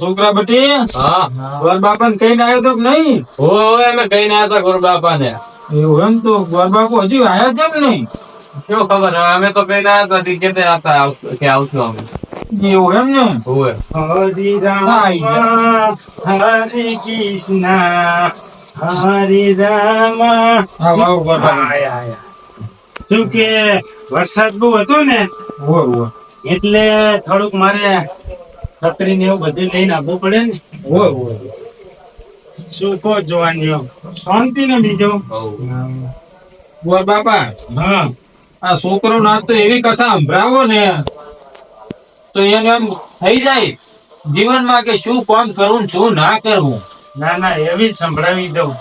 છોકરા બટી હા. ગોર બાપા ને કઈ આવ્યો તો નહીં? ઓય અમે કઈ ના હતા ગુરુ બાપા ને એવું એમ તો ગોર બાપુ હજુ આયા કેમ નહીં? શું ખબર હવે અમે તો કઈ ના હતા કે આવશું અમે. એવું એમ ને? ઓય હરે રામ હરે કૃષ્ણ. હરે રામ. આવો આવો ગોર બાપા આયા, આયા. શું કે વરસાદ બહુ હતો ને? એટલે થોડુંક મારે છત્રી ને એવું બધું લઈને આવવું પડે ને. શું કહો જોવાની શાંતિ ને બીજું બોલ બાપા. હા. આ છોકરો ના તો એવી કથા સંભળાવો ને તો એને એમ થઈ જાય જીવનમાં કે શું કામ કરવું શું ના કરવું ના ના એવી સંભળાવી દઉં.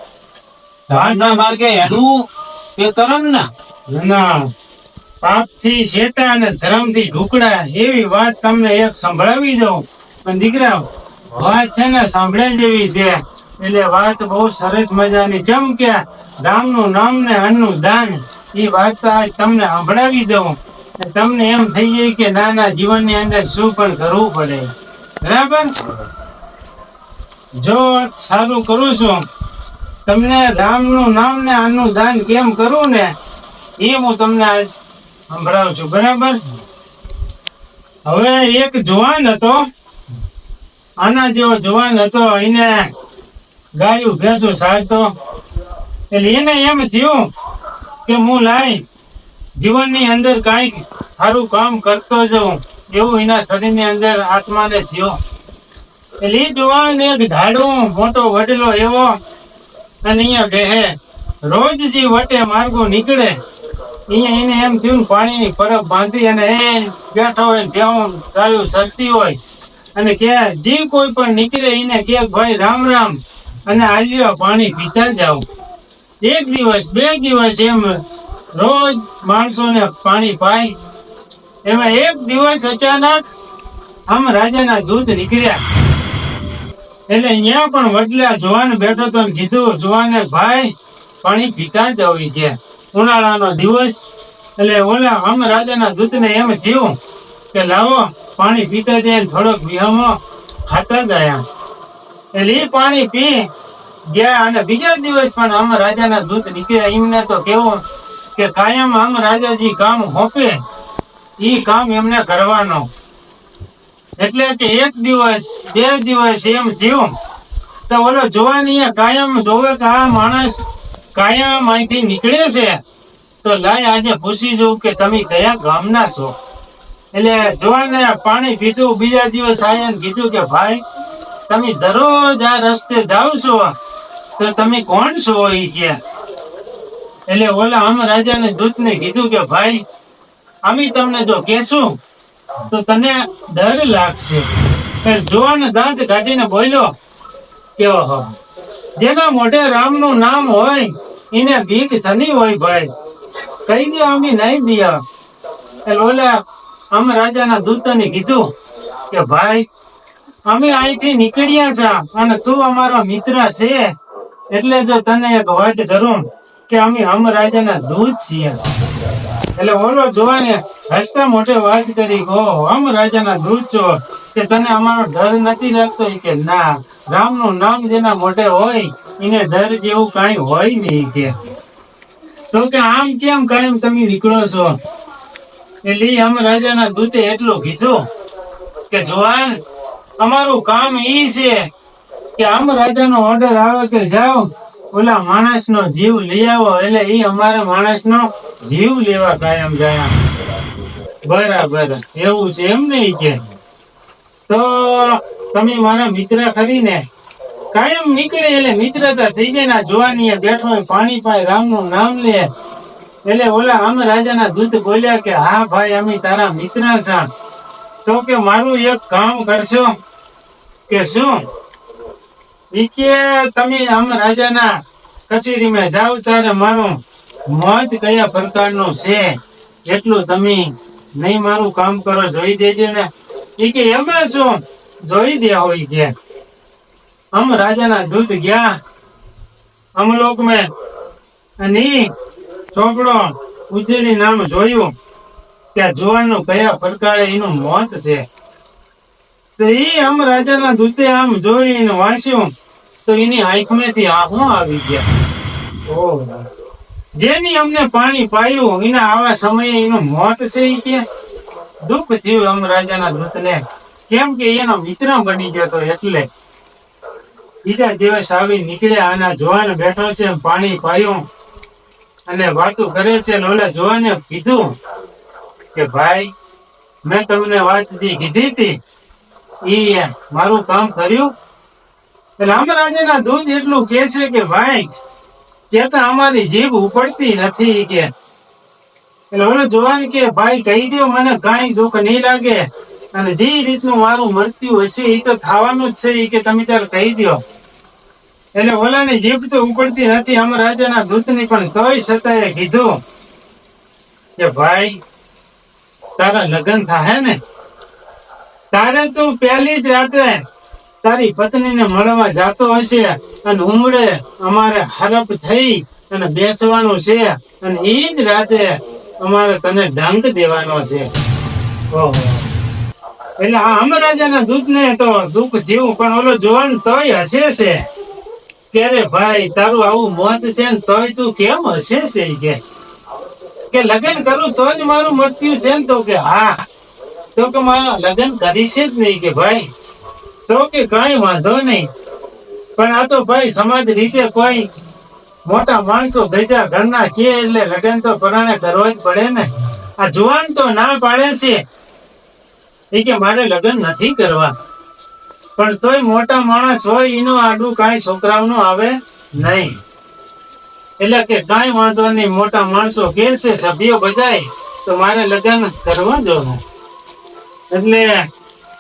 ના માર્ગે એનું એ કરમ ના. ના પાપથી શેતા અને ધર્મથી ઢુકડા એવી વાત તમને એક સંભળાવી દઉં. પણ દીકરા વાત છે ને સાંભળે જેવી છે. એટલે વાત બહુ સરસ મજાની. જેમ કે રામનું નામ ને અન્નનું દાન એ વાત આજ તમને સંભળાવી દઉં. તમને એમ થઈ જાય કે નાના ના જીવનની અંદર શું પણ કરવું પડે. બરાબર? જો સારું કરું છું, તમને રામનું નામ ને આનું દાન કેમ કરું ને, એ હું તમને આજ સંભળાવું છું. બરાબર? હવે એક જવાન હતો, આના જેવો જવાન હતો, એને ગાયું ભેંસું સારતો. એટલે એને એમ થયું કે હું લાઈ જીવનની અંદર કાંઈક સારું કામ કરતો જઉં, એવું એના શરીરની અંદર આત્માને થયો. એ જવાન એક ઝાડું મોટો વડલો એવો અને અહીંયા બેહે. રોજ જે વટે માર્ગો નીકળે, અહીંયા એને એમ થયું પાણી પાણીની પરબ બાંધી અને એ બેઠો હોય બેહું ગાયું સરતી હોય. અને કે જે કોઈ પણ નીકળે એને કે ભાઈ રામ રામ અને આલ્યો પાણી પીતા જાવ એક દિવસ, બે દિવસ એમ રોજ માણસોને પાણી પાય. એમાં એક દિવસ અચાનક આમ રાજાના દૂધ નીકળ્યા. એટલે અહીંયા પણ વડલા જોવાન બેઠો તો કીધું, જોવાને ભાઈ, પાણી પીતા જ આવી છે. ઉનાળાનો દિવસ, એટલે ઓલા આમ રાજાના દૂતને એમ થયું કે, લાવો, પાણી પીતા જાય થોડોક વિહમો ખાતા ગયા એટલે એ પાણી પી ગયા અને બીજા દિવસ પણ આમ રાજાના દૂત નીકળ્યા. એમને તો કેવું કે કાયમ આમ રાજાજી કામ હોપે. એ કામ એમને કરવાનો. એટલે કે એક દિવસ, બે દિવસ એમ થયું. તો ઓલો જોવાની કાયમ જોવે કે આ માણસ કાયમ અહીંથી નીકળે છે. તો લાય આજે પૂછી જોઉં કે તમે કયા ગામના છો? એટલે જોવાને પાણી પીધું, બીજા દિવસ આયા કીધું કે, ભાઈ, તમે દરરોજ આ રસ્તે જાવ છો. તો તમે કોણ છો ઈ કે? એટલે ઓલા આમ રાજાને દૂતને કીધું કે, ભાઈ, અમે તમને જો કેશું તો તને ડર લાગશે. પણ દાંત કાઢીને બોલ્યો કે હો? જેના મોઢે રામનું નામ હોય, એને બીક સની હોય ભાઈ. કઈ દે અમે નહીં બીયા. એટલે ઓલા આમ રાજાના દૂતને કીધું કે, ભાઈ, અમે અહીંથી નીકળ્યા છે અને તું અમારો મિત્ર છે. એટલે જો તને એક વાત કરું કે અમે હમ રાજાના દૂત છીએ. એટલે ઓલો જોવાને હસતા મોઢે વાત કરી ગો આમ રાજાના દૂત છો કે તને અમારો ડર નથી લાગતો? કે, ના, રામનું નામ જેના મોઢે હોય, એને ડર જેવું કાંઈ હોય નહીં કે. તો કે, આમ કેમ કાયમ તમે નીકળો છો? એટલે આમ રાજાના દૂતે એટલું કીધું કે, જોવાન, અમારું કામ ઈ છે કે આમ રાજાનો ઓર્ડર આવે કે જાઓ ઓલા માણસનો જીવ લઈ આવો, એટલે ઈ અમારા માણસનો જીવ લેવા કાયમ ગયા બરાબર, એવું છે એમ નહીં કે. તો તમે મારા મિત્ર ખરીને કાયમ નીકળે, એટલે મિત્રતા થઈ જાય ને જોવાની બેઠો પાણી પાય, રામનું નામ લે. એટલે ઓલા આમ રાજાના દૂત બોલ્યા કે, હા ભાઈ, અમે તારા મિત્ર છે તો કે, મારું એક કામ કરશો. કે, શું? ઈ કે તમે આમ રાજાના કચેરીમાં જાવ ત્યારે મારું મત કયા પ્રકારનું છે? એટલું તમે નહીં મારું કામ કરો, જોઈ દેજો ને. ઈ કે એમાં શું? જોઈ દે હોય કે. આમ રાજાના દૂત ગયા. અમલોક મેં અને ચોપડો ઉજેરી નામ જોયું ત્યાં જોવાનું કયા પ્રકારે એનું મોત છે. તો એ આમ રાજાના દૂતે આમ જોઈને વાંચ્યું તો એની આંખમાંથી આંખો આવી ગયા. જેની અમને પાણી પાયું, એના આવા સમયે એનું મોત છે કે? દુઃખ થયું અમ રાજાના દૂતને. કેમ કે એનો મિત્ર બની ગયો તો એટલે. બીજા દિવસ આવી નીકળ્યા અને જોવાને બેઠો છે, પાણી પાયું. અને વાતો કરે છે ઓલા જુવાને કીધું કે, ભાઈ, મેં તમને વાત જે કીધી હતી એ મારું કામ કર્યું રામ રાજાના દૂધ એટલું કે છે કે ભાઈ કેતા અમારી જીભ ઉપડતી નથી કે. એટલે ઓલો જુવાન કે, ભાઈ, કહી દો મને કઈ દુઃખ નહીં લાગે. અને જે રીતનું મારું મૃત્યુ હશે એ તો થવાનું જ છે એ કે તમે ત્યારે કહી દો એટલે ઓલાની જીભ તો ઉપડતી નથી અમર રાજાના દૂતની પણ તોય છતાંય કીધું કે, ભાઈ, તારા લગ્ન થાય ને? તારે તું પહેલી જ રાતે તારી પત્નીને મળવા જાતો હશે અને ઉમળે અમારે હરપ થઈ અને બેસવાનું છે અને એ જ રાતે અમારે તને ડંક દેવાનો છે. એટલે આ અમરાજાના દૂધને તો દુઃખ જીવું, પણ ઓલો જોવાન તોય હસે છે. કે ભાઈ, તારું આવું મોત છે ને તોય તું કેમ હસે છે કે? કે લગ્ન કરું તો જ મારું મૃત્યુ છે ને તો કે હા. તો કે મારા લગ્ન કરીશ જ નહીં કે ભાઈ. તો કે કઈ વાંધો નહીં. પણ આ તો ભાઈ સમાજ રીતે કોઈ મોટા માણસો ગજા ઘરના કે એટલે લગ્ન તો પરાણે કરવા જ પડે ને. આ જુવાન તો ના પાડે છે. એ કે મારે લગ્ન નથી કરવા. પણ તોય મોટા માણસ હોય એનું આડું કાંઈ છોકરાઓનું આવે નહીં. એટલે કે કાંઈ વાંધો નહીં, મોટા માણસો કે છે, સભ્યો બધાય, તો મારે લગ્ન કરવા જો એટલે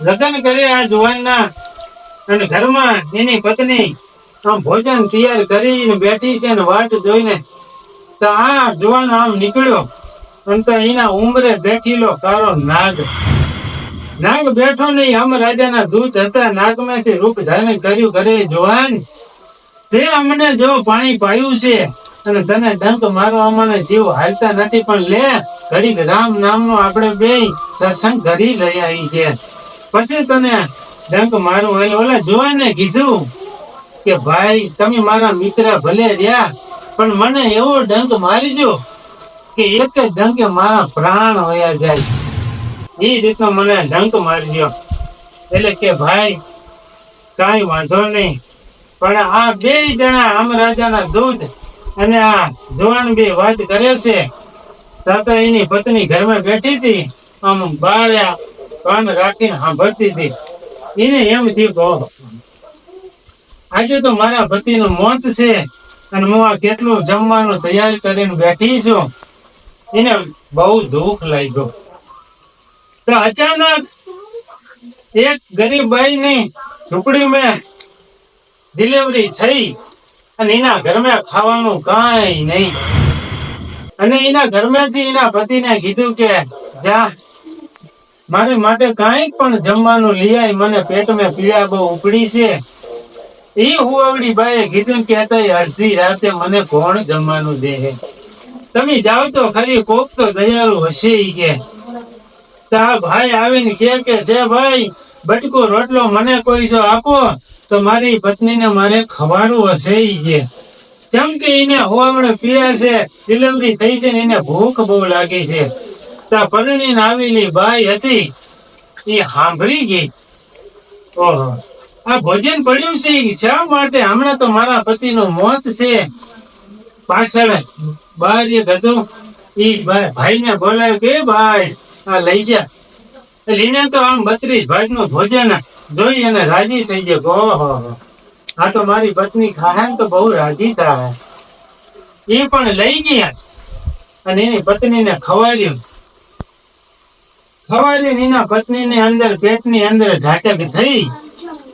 લગ્ન કરે આ જુવાનના. અને ઘરમાં એની પત્ની આમ ભોજન તૈયાર કરીને બેઠી છે ને વાટ જોઈને તો આ જુવાન આમ નીકળ્યો. અને તો એના ઉંમરે બેઠીલો કારો નાગ. નાગ બેઠો નહીં, આમ રાજાના દૂત હતા. નાગમાંથી રૂપ ધારણ કર્યું કરે જુવાન, તે અમને જો પાણી પાયું છે અને તને ડંક મારવા મને જીવ હાલતા નથી, પણ લે, ઘડીક રામ નામનો આપણે બે સત્સંગ કરી લઈ આવી છે. પછી તને ડંક મારું એટલે ઓલા જોવાને કીધું કે ભાઈ, તમે મારા મિત્ર ભલે રહ્યા, પણ મને એવો ડંક મારીજો કે એક ડંકે મારા પ્રાણ વયા જાય. એ રીતનો મને ડંક મારજો. એટલે કે ભાઈ, કાંઈ વાંધો નહીં. પણ આ બે જણા આમ રાજાના દૂધ અને આ જવાન બે વાત કરે છે. તાતા એની પત્ની ઘરમાં બેઠી હતી. આમ બારે કાન રાખીને સાંભળતી હતી. એને એમ થયું કહો આજે તો મારા પતિનું મોત છે અને હું આ કેટલું જમવાનું તૈયાર કરીને બેઠી છું. એને બહુ દુઃખ લાગ્યો. તો અચાનક એક ગરીબ બાઈ ની ઝૂંપડી મેં ડિલિવરી થઈ અને એના ઘરમાં ખાવાનું કાંઈ નહીં. અને એના ઘરમાંથી એના પતિને કીધું કે, જા મારી માટે કાંઈક પણ જમવાનું લઈ મને પેટમાં પીડા બહુ ઉપડી છે. એ હુવડી બાઈએ કીધું કે અડધી રાતે મને કોણ જમવાનું દે તમે જાઓ તો ખરી, કોક તો દયાળુ હશે ઈ કે. તા ભાઈ આવીને કે કે, છે ભાઈ, બટકો રોટલો મને કોઈ જો આપો, તો મારી પત્નીને મારે ખવાડવું હશે ઈ કે. જેમ કે એને હોવામણે પીડા છે ડિલિવરી થઈ છે ને એને ભૂખ બહુ લાગી છે. તા પરણીને આવેલી બાઈ હતી, એ સાંભળી ગઈ. ઓહો, આ ભોજન પડ્યું છે શા માટે? હમણાં તો મારા પતિનું મોત છે. પાછળ બહાર એક હતું એ ભાઈ ને બોલાવ્યો કે ભાઈ આ લઈ જા. એને તો આમ બત્રીસ ભાગનું ભોજન જોઈ અને રાજી થઈ ગયો. ઓહો, આ તો મારી પત્ની ખાહે ને તો બહુ રાજી થાય. એ પણ લઈ ગયા અને એની પત્નીને ખવાડ્યું ખવાડીને એના પત્નીને અંદર, પેટની અંદર ઘાટક થઈ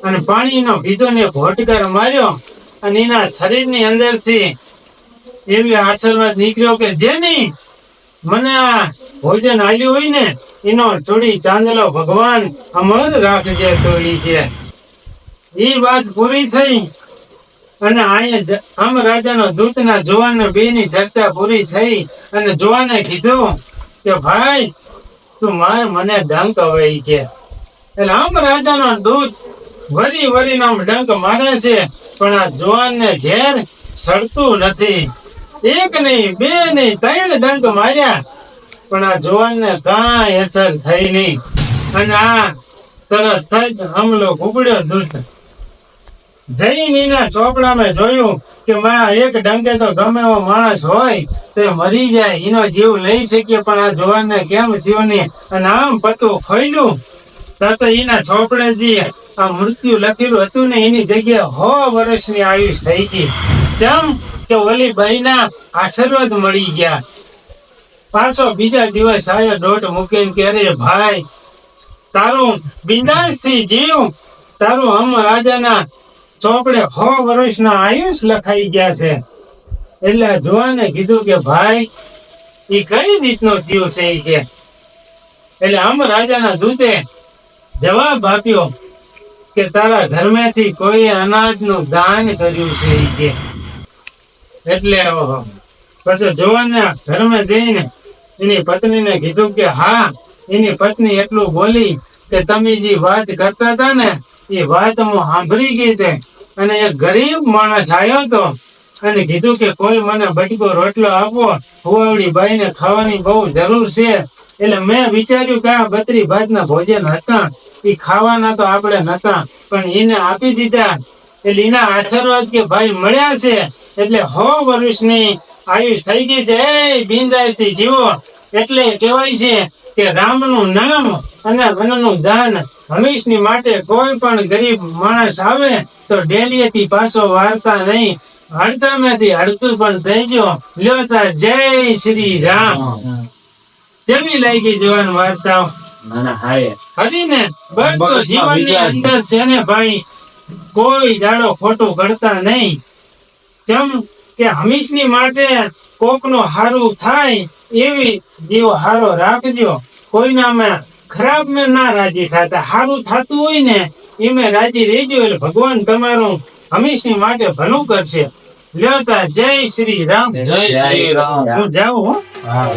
અને પાણીનો પીધો ને ઘોટકાર માર્યો અને એના શરીરની અંદરથી એવી આશીર્વાદ નીકળ્યો કે જેની મને આ ભોજન આવ્યું હોય ને, એનો થોડી ચાંદલો ભગવાન અમર રાખજે તો ઈ કે. ઈ વાત પૂરી થઈ અને અહીંયા આમ રાજાનો દૂતના બે ની ચર્ચા પૂરી થઈ અને જોવાને કીધું કે ભાઈ તું મને ડંક હવે કે. એટલે આમ રાજાનો દૂત વરી વરી નામ ડંક મારે છે, પણ આ જુવાન ને ઝેર સડતું નથી. એક નહીં, બે નહીં, ત્રણ ડંક માર્યા, પણ આ જુવાનને કાંઈ અસર થઈ નહીં. અને આ તરત જ હમલો કુકડ્યો દૂત. જઈને ચોપડામાં જોયું કે માં એક ડંકે તો ગમે એવો માણસ હોય તે મરી જાય, એનો જીવ લઈ શકીએ, પણ આ જોવાને કેમ થયો અને આમ પતું ફોયલું તો એના ચોપડે આ મૃત્યુ લખેલું હતું ને એની જગ્યાએ હો વર્ષની આયુષ થઈ ગઈ. ચમ કે ઓલી બાઈના આશીર્વાદ મળી ગયા. પાછો બીજા દિવસ આયો દોટ મૂકીને કે, અરે ભાઈ, તારું બિંદાસથી જીવ. તારું હમ રાજાના ચોપડે હો વર્ષના આયુષ લખાઈ ગયા છે. એટલે જોવાને કીધું કે ભાઈ એ કઈ રીતનો થયો છે કે? એટલે આમ રાજાના દૂતે જવાબ આપ્યો કે તારા ઘરમાંથી કોઈ અનાજનું દાન કર્યું છે કે. એટલે પછી જોવાને ધર્મે જઈને એની પત્નીને કીધું કે હા, એની પત્ની એટલું બોલી કે તમે જે વાત કરતા હતા ને, એ વાત હું સાંભળી ગઈ તે. અને એક ગરીબ માણસ આવ્યો હતો અને કીધું કે કોઈ મને બટકો રોટલો આપો હુવાવડી બાઈને ખાવાની બહુ જરૂર છે. એટલે મેં વિચાર્યું કે આ બત્રી ભાતના ભોજન હતા એ ખાવાના તો આપણે નતા, પણ એને આપી દીધા. એટલે એના આશીર્વાદ કે ભાઈ મળ્યા છે. એટલે હો વર્ષની આયુષ થઈ ગઈ છે. એ બિંદાસથી જીવો. એટલે કહેવાય છે કે રામનું નામ અને વનનું દાન હંમેશની માટે કોઈ પણ ગરીબ માણસ આવે તો ડેલીએથી પાછો વાર્તા નહીં. હડતામાંથી હડતું પણ થઈ ગયો. લ્યો તાર જય શ્રી રામ. જેવી લાગી જવાન હરીને બસ તો જીવનની અંદર છે ને ભાઈ કોઈ દાડો ખોટું કરતા નહીં. જેમ કે હંમેશની માટે કોકનો હારું થાય એવી જીવ હારો રાખજો. કોઈનામાં ખરાબ મેં ના રાજી થતા સારું થતું હોય ને એમાં રાજી રહેજો એટલે ભગવાન તમારું હંમેશની માટે ભલું કરશે. લ્યો જય શ્રી રામ. જય શ્રી રામ. હું જાઉં હો. હા